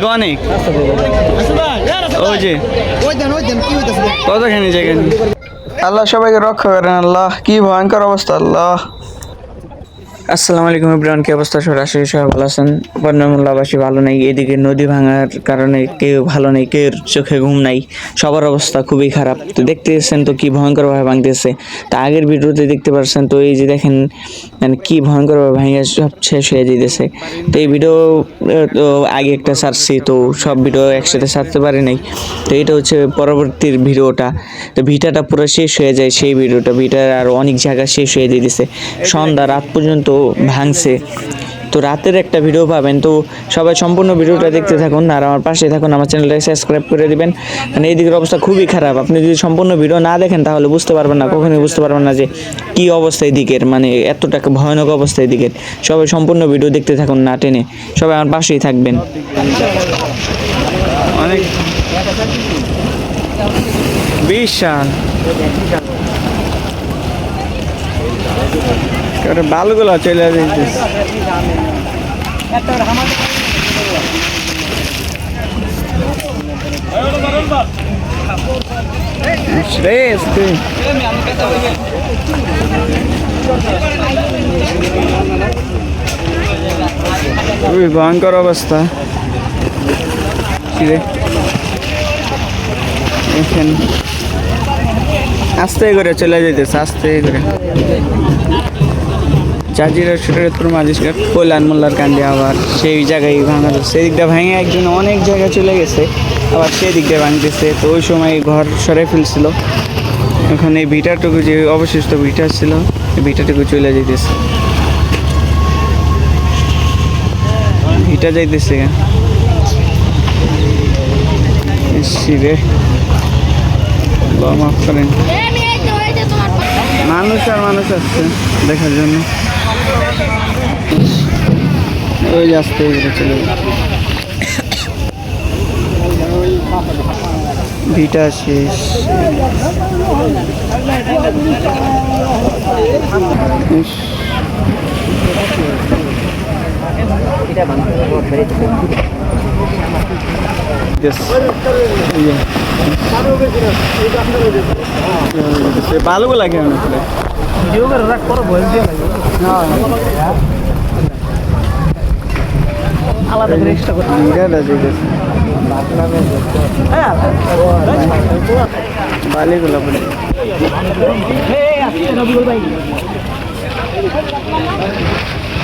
অনেক অনেক। ওই যে। কতখানি জায়গা আল্লাহ সবাইকে রক্ষা করেন আল্লাহ। কি ভয়ঙ্কর অবস্থা আল্লাহ। আসসালামু আলাইকুম ইব্রাহিম কি অবস্থা? সরাসরি সবাই ভালো আছেন? বন্যমূল্যবাসী ভালো নেই এদিকে নদী ভাঙার কারণে কেউ ভালো নেই কেউ চোখে ঘুম নাই। সবার অবস্থা খুবই খারাপ। তো দেখতেছেন তো কি ভয়ঙ্করভাবে ভাঙতেছে। তা আগের ভিডিওতে দেখতে পারছেন তো এই যে দেখেন মানে কি ভয়ঙ্করভাবে ভাইয়া সব শেষ হয়ে যেতেছে তো এই ভিডিও তো আগে একটা সারছি তো সব ভিডিও একসাথে সারতে পারি নাই। তো এটা হচ্ছে পরবর্তীর ভিডিওটা। তো ভিটাটা পুরো শেষ হয়ে যায়, সেই ভিডিওটা। ভিটার আর অনেক জায়গা শেষ হয়ে যেতেছে সন্ধ্যা রাত পর্যন্ত ভাঙছে। তো রাতের একটা ভিডিও পাবেন। তো সবাই সম্পূর্ণ ভিডিওটা দেখতে থাকুন আর আমার পাশে থাকুন, আমার চ্যানেলটাকে সাবস্ক্রাইব করে দিবেন। মানে এই দিকের অবস্থা খুবই খারাপ। আপনি যদি সম্পূর্ণ ভিডিও না দেখেন, তাহলে বুঝতে পারবেন না, কখনোই বুঝতে পারবেন না যে কি অবস্থা এদিকের মানে এতটা ভয়ানক অবস্থা এদিকের সবাই সম্পূর্ণ ভিডিও দেখতে থাকুন না টেনে। সবাই আমার পাশেই থাকবেন। অনেক বিশাল। বালুগুলো চলে রে তুই খুবই ভয়ঙ্কর অবস্থা। আস্তে করে চলে যাইতেছে আস্তে করে। জাজিরা সুরেরপুর মাজিস্ট্রেট কল্যাণ মোল্লার কান্দি আবার সেই জায়গায় ভাঙা সেই দিকটা ভেঙে একজন অনেক জায়গায় চলে গেছে, আবার সেই দিকটা ভাঙতেছে। তো ওই সময় ঘর সরে ফেলছিল। এখন এই ভিটাটুকু যে অবশিষ্ট ভিটা ছিল, এই ভিটাটুকু চলে যেতেছে ভিটা যাইতেছে শিরে মাফ করেন। মানুষ আর মানুষ আসছে দেখার জন্য। ওই আসতে চলে ভিটা শেষ। ইস, বালুগুলো লাগে আলাদা করে এক্সট্রা করে বালিগুলো ভিটা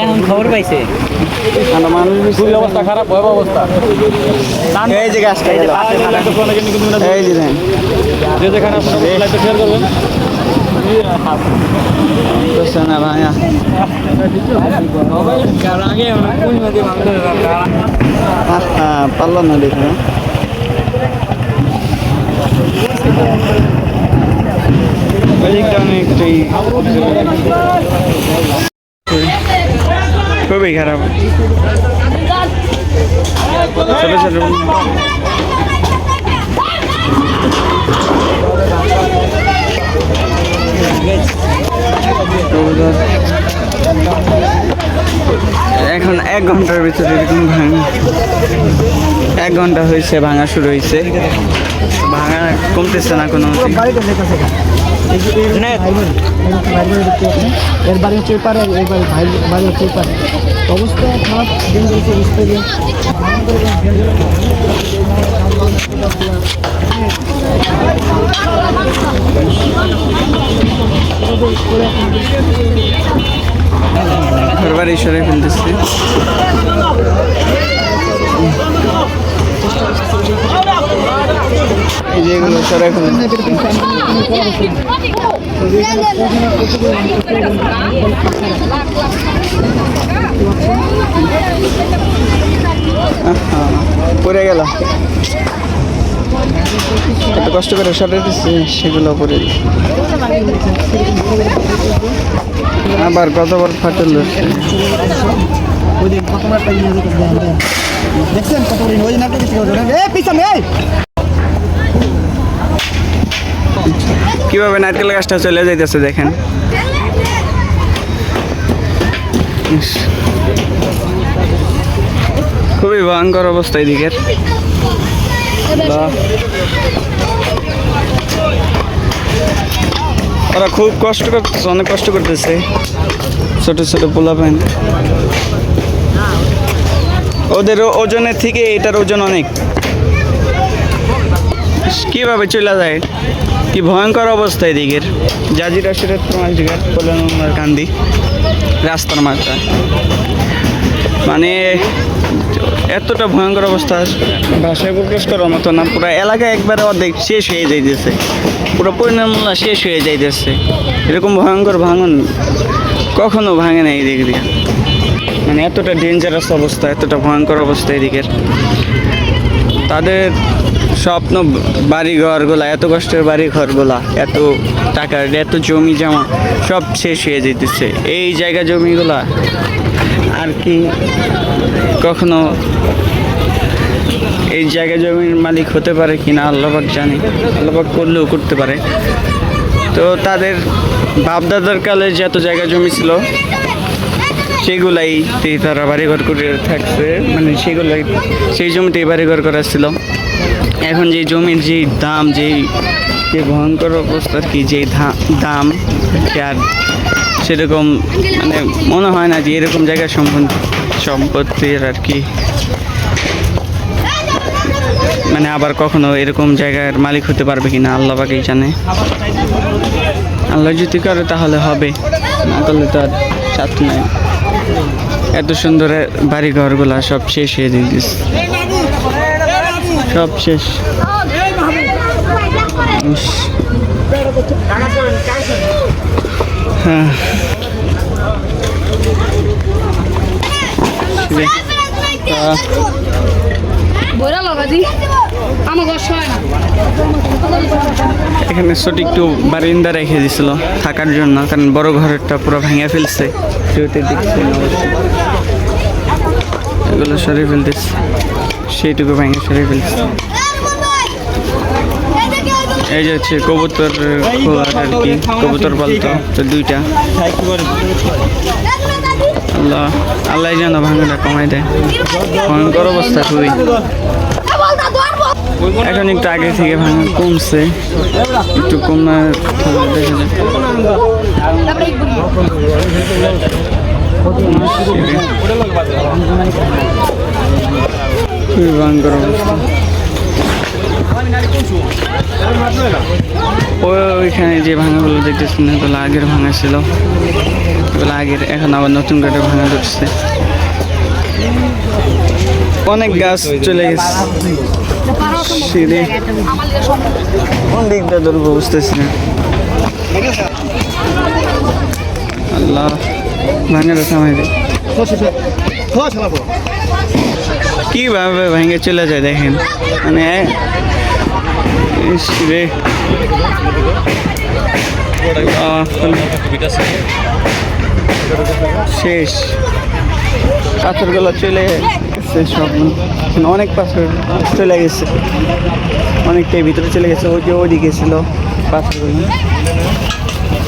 এখন খবর পাইছে। অবস্থা খারাপ ভয়াবহ অবস্থা। এই যে গাছটা এই যে যে যেখানে শেয়ার করবেন। না ভাইয়া। হ্যাঁ পারলাম না দেখে খুবই খারাপ কবুতর। এখন এক ঘণ্টার ভিতরে এরকম ভাঙা এক ঘণ্টা হয়েছে ভাঙা শুরু হয়েছে ভাঙা কমতেছে না কোনো এর বাড়ি হচ্ছে এপারে এর বাড়ি ভাই বাড়ি হচ্ছে এপারে অবস্থা খারাপ দিন চলছে বুঝতে গিয়ে ঘর বাড়ি সরে ফেলতেছে। এই যে এগুলো ফেলতেছে আহা, পড়ে গেল এত কষ্ট করে সরে দিচ্ছে সেগুলো গেছে। আবার কতবার ফাটল ধরছে দেখছেন কত ওই নাটক কিছু করবে এ পিছনে, এই! কীভাবে নারকেল গাছটা চলে যাইতেছে দেখেন। খুবই ভয়ঙ্কর অবস্থা এদিকের। ওরা খুব কষ্ট করতেছে, অনেক কষ্ট করতেছে। ছোট ছোট পোলা পান ওদের ওজনের থেকে এটার ওজন অনেক। কীভাবে চলে যায়? কি ভয়ঙ্কর অবস্থা এদিকের। জাজিরা সিরাত তোমার জিগার কান্দি রাস্তার মাথায় মানে এতটা ভয়ঙ্কর অবস্থা। ভাষায় প্রকাশ করার মতো না। পুরো এলাকা একবারে অর্ধেক শেষ হয়ে যাইতেছে। পুরো পরিণামলা শেষ হয়ে যাইতেছে। এরকম ভয়ঙ্কর ভাঙন কখনো ভাঙে না এদিক দিয়ে। মানে এতটা ডেঞ্জারাস অবস্থা, এতটা ভয়ঙ্কর অবস্থা এদিকের। তাদের স্বপ্ন বাড়ি ঘরগুলা এত কষ্টের বাড়ি ঘরগুলা এত টাকার, এত জমি জমা, সব শেষ হয়ে যেতেছে। এই জায়গা জমিগুলা আর কি কখনো এই জায়গা জমির মালিক হতে পারে কি না আল্লাহবাক জানে আল্লাহবাক করলেও করতে পারে। তো তাদের বাপদাদার কালে যে এত জায়গা জমি ছিল সেগুলাই তে তারা বাড়িঘর করে থাকছে। মানে সেগুলাই, সেই জমিতেই বাড়িঘর করা ছিল এখন যে জমির যে দাম যেই যে ভয়ঙ্কর অবস্থা আর কি, যে দাম আর সেরকম মানে মনে হয় না যে এরকম জায়গায় সম্পত্তি সম্পত্তির আর কি। মানে আবার কখনো এরকম জায়গার মালিক হতে পারবে কিনা, আল্লাহ বাকেই জানে। আল্লাহ যদি করে তাহলে হবে, না করলে তো আর সাথ নাই। এত সুন্দর বাড়ি ঘরগুলা সব শেষ হয়ে দিয়েছিস সব শেষ। হ্যাঁ। এখানে ছোট একটু বারিন্দা রেখে দিছিল থাকার জন্য, কারণ বড় ঘরটা পুরো ভেঙে ফেলছে। কেউতে দেখছে না অবশ্য। এগুলো সরিয়ে ফেলতেছে। সেইটুকু ভেঙে সরিয়ে ফেলছে এই যে হচ্ছে কবুতর খোয়ার আর কি, কবুতর পালতো, তো দুইটা। আল্লাহ আল্লাহ যেন ভাঙাটা কমাই দেয়। ভয়ঙ্কর অবস্থা খুবই। এখন একটু আগে থেকে ভাঙা কমছে। একটু কমার দেখা যায়। খুবই ওইখানে যে ভাঙাগুলো দেখতেছেন এগুলো আগের ভাঙা ছিল। এগুলো আগের, এখন আবার নতুন করে ভাঙা ধরছে। অনেক গাছ চলে গেছে। সিঁড়ি। কোন দিকটা ধরবো বুঝতেছি না। আল্লাহ ভাঙাটা থামাই দে। কীভাবে ভেঙে চলে যায় দেখেন? মানে রে। শেষ। পাথরগুলো চলে গেছে সব। মানে অনেক পাথর চলে গেছে। অনেকটাই ভিতরে চলে গেছে। ওই যে ওইদিকে ছিল পাথরগুলো।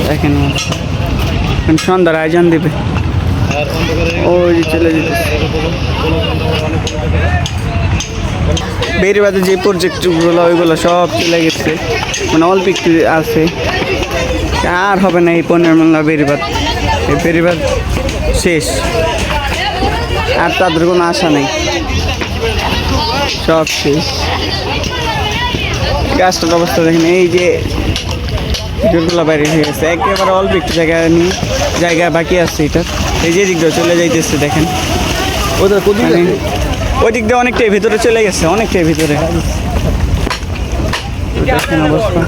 দেখেন। সন্ধ্যার আয়োজন দেবে। ওই চলে যেতেছে। বেরিবাদে যে প্রজেক্টগুলো ওইগুলো সব চলে গেছে। মানে অল্প একটু আছে। আর হবে না এই পনেরো মোল্লা বেরিবাদ এই বেরিবাদ শেষ। আর তাদের কোনো আশা নেই। সব শেষ। গাছটার অবস্থা দেখেন, এই যে জোরগুলো বাইরে হয়ে গেছে। একেবারে অল্প একটু জায়গা নিয়ে জায়গা বাকি আছে এটা এই যে দিক দিয়ে চলে যাইতেছে দেখেন। মানে ওই দিক দিয়ে অনেকটাই ভিতরে চলে গেছে অনেকটাই ভিতরে। দেখেন অবস্থা।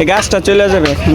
এই গাছটা চলে যাবে এখন।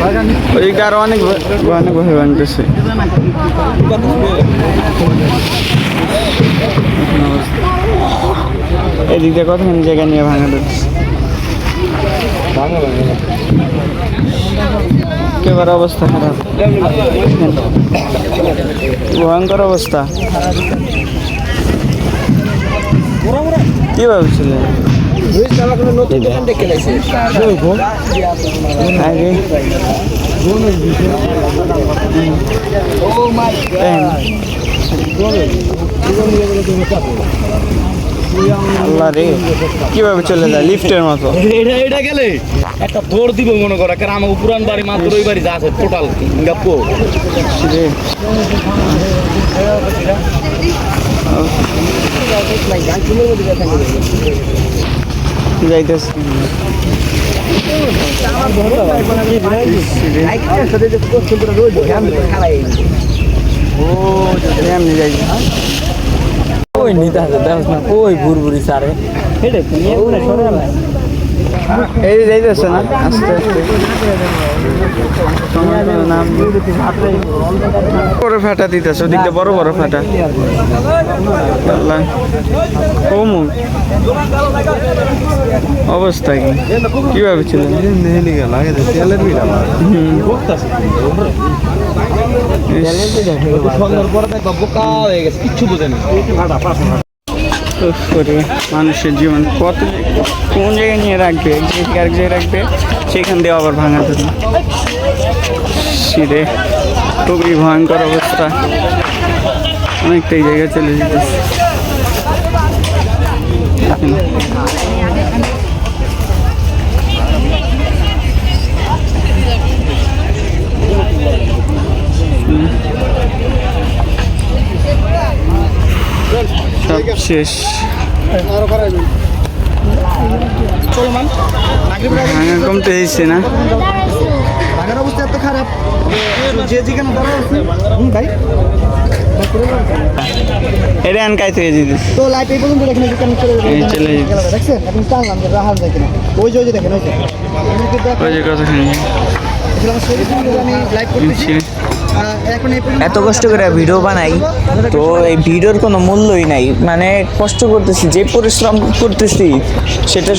ওই আরও অনেক ভা- অনেকভাবে ভাঙতেছে এই দিক দিয়ে কতখানি জায়গা নিয়ে ভাঙা একেবারে অবস্থা খারাপ। ভয়ঙ্কর অবস্থা। কি ভাবছিলেন? আল্লাহ রে কীভাবে চলে যায় লিফটের মতো? এটা এটা গেলে একটা দৌড় দিব মনে করো কারণ আমার পুরান বাড়ি মাত্র ওই বাড়ি যা আছে টোটাল গাপ্পো রে। যাইতেছে? ওই নিতে আছে দেখছ না ওই বুড়বুড়ি সারে এটা এই যাইতেছে না আস্তে আস্তে। বড় ফাটা দিতেছে, ওদিকটা বড় বড় ফাটা। কমু অবস্থা কি? হয়ে গেছে, কিচ্ছু বুঝে করে মানুষের জীবন কত কোন জায়গায় নিয়ে রাখবে এক জায়গায় জায়গায় রাখবে, সেখান দিয়ে আবার ভাঙা ধরবে। সিরে খুবই ভয়ঙ্কর অবস্থা। অনেকটাই জায়গায় চলে যেতেছে। সব শেষ। ভাঙা কমতে হয়েছে না? রাগের অবস্থা এত খারাপ যে যেখানে ভাই এটা আনকাই থেকে যেতেছে তো লাইট এই পর্যন্ত দেখেন যেখানে চলে এই চলে যেতেছে। দেখছেন এখন টানলাম যে রাহাল যায় ওই যে ওই যে দেখেন ওই যে ওই যে কিন্তু আমি লাইভ করতেছি এত কষ্ট করে ভিডিও বানাই তো এই ভিডিওর কোনো মূল্যই নাই। মানে কষ্ট করতেছি যে পরিশ্রম করতেছি সেটা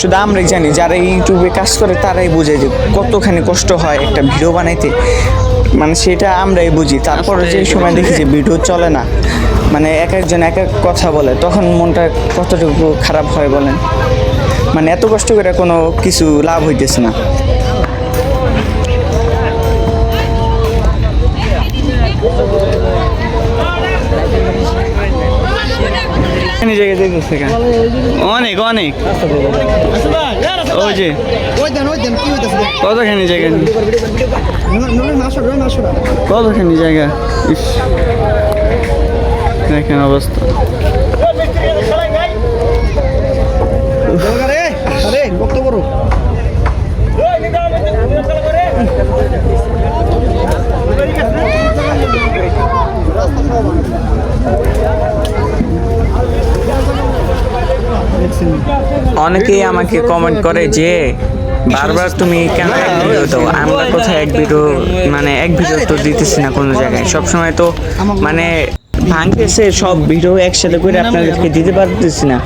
শুধু আমরাই জানি যারা ইউটিউবে কাজ করে তারাই বোঝে যে কতখানি কষ্ট হয় একটা ভিডিও বানাইতে। মানে সেটা আমরাই বুঝি তারপরে যে সময় দেখি যে ভিডিও চলে না মানে এক একজন এক এক কথা বলে তখন মনটা কতটুকু খারাপ হয় বলেন। মানে এত কষ্ট করে কোনো কিছু লাভ হইতেছে না। এখানে জায়গায় যেতেছে কেন? অনেক অনেক। ওই যে। কতখানি জায়গা? কতখানি জায়গা? ইস। দেখেন অবস্থা। আরে অনেকেই আমাকে কমেন্ট করে যে বারবার তুমি কেন এক ভিডিও দাও? আমরা কোথায় এক ভিডিও মানে এক ভিডিও তো দিতেছি না কোনো জায়গায়। সবসময় তো মানে ভাঙতেছে সব ভিডিও একসাথে করে আপনাদেরকে দিতে পারতেছি না।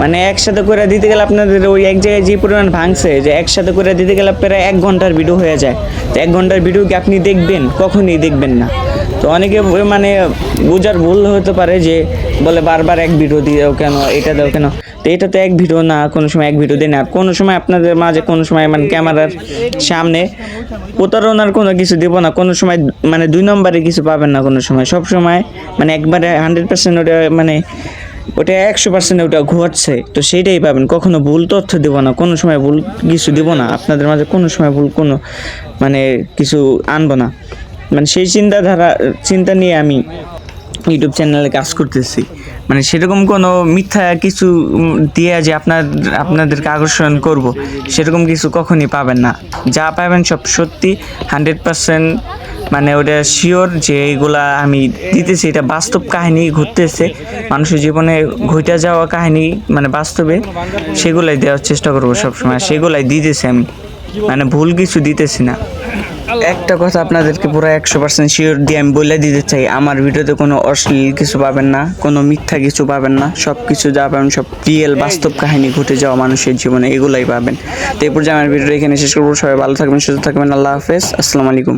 মানে একসাথে করে দিতে গেলে আপনাদের ওই এক জায়গায় যে পরিমাণ ভাঙছে যে একসাথে করে দিতে গেলে প্রায় এক ঘণ্টার ভিডিও হয়ে যায়। তো এক ঘণ্টার ভিডিও কি আপনি দেখবেন? কখনই দেখবেন না। তো অনেকে মানে বোঝার ভুল হতে পারে যে বলে বারবার এক ভিডিও দিও কেন, এটা দাও কেন। তো এটা তো এক ভিডিও না, কোনো সময় এক ভিডিও দিই না। কোনো সময় আপনাদের মাঝে, কোনো সময় মানে ক্যামেরার সামনে প্রতারণার কোনো কিছু দেবো না। কোনো সময় মানে দুই নম্বরে কিছু পাবেন না কোনো সময়। সব সময় মানে একবারে হান্ড্রেড পার্সেন্ট ওটা মানে ওটা একশো পার্সেন্ট ওটা ঘটছে তো সেইটাই পাবেন। কখনো ভুল তথ্য দেব না। কোনো সময় ভুল কিছু দেব না। আপনাদের মাঝে কোনো সময় ভুল কোনো মানে কিছু আনব না। মানে সেই চিন্তাধারা, চিন্তা নিয়ে আমি ইউটিউব চ্যানেলে কাজ করতেছি। মানে সেরকম কোনো মিথ্যা কিছু দিয়ে যে আপনার, আপনাদেরকে আকর্ষণ করব, সেরকম কিছু কখনই পাবেন না। যা পাবেন সব সত্যি, হান্ড্রেড পার্সেন্ট মানে ওটা শিওর যে এইগুলা আমি দিতেছি। এটা বাস্তব কাহিনী ঘুরতেছে মানুষের জীবনে ঘটে যাওয়া কাহিনী মানে বাস্তবে সেগুলাই দেওয়ার চেষ্টা করব সবসময়। সেগুলাই দিতেছি আমি। মানে ভুল কিছু দিতেছি না। একটা কথা আপনাদেরকে পুরো একশো পার্সেন্ট শিওর দিয়ে আমি বলে দিতে চাই আমার ভিডিওতে কোনো অশ্লীল কিছু পাবেন না কোনো মিথ্যা কিছু পাবেন না সব কিছু যা পাবেন সব রিয়েল বাস্তব কাহিনী ঘটে যাওয়া মানুষের জীবনে এগুলাই পাবেন। তো এরপর যে আমার ভিডিও এখানে শেষ করব। সবাই ভালো থাকবেন সুস্থ থাকবেন আল্লাহ হাফেজ আসসালামু আলাইকুম।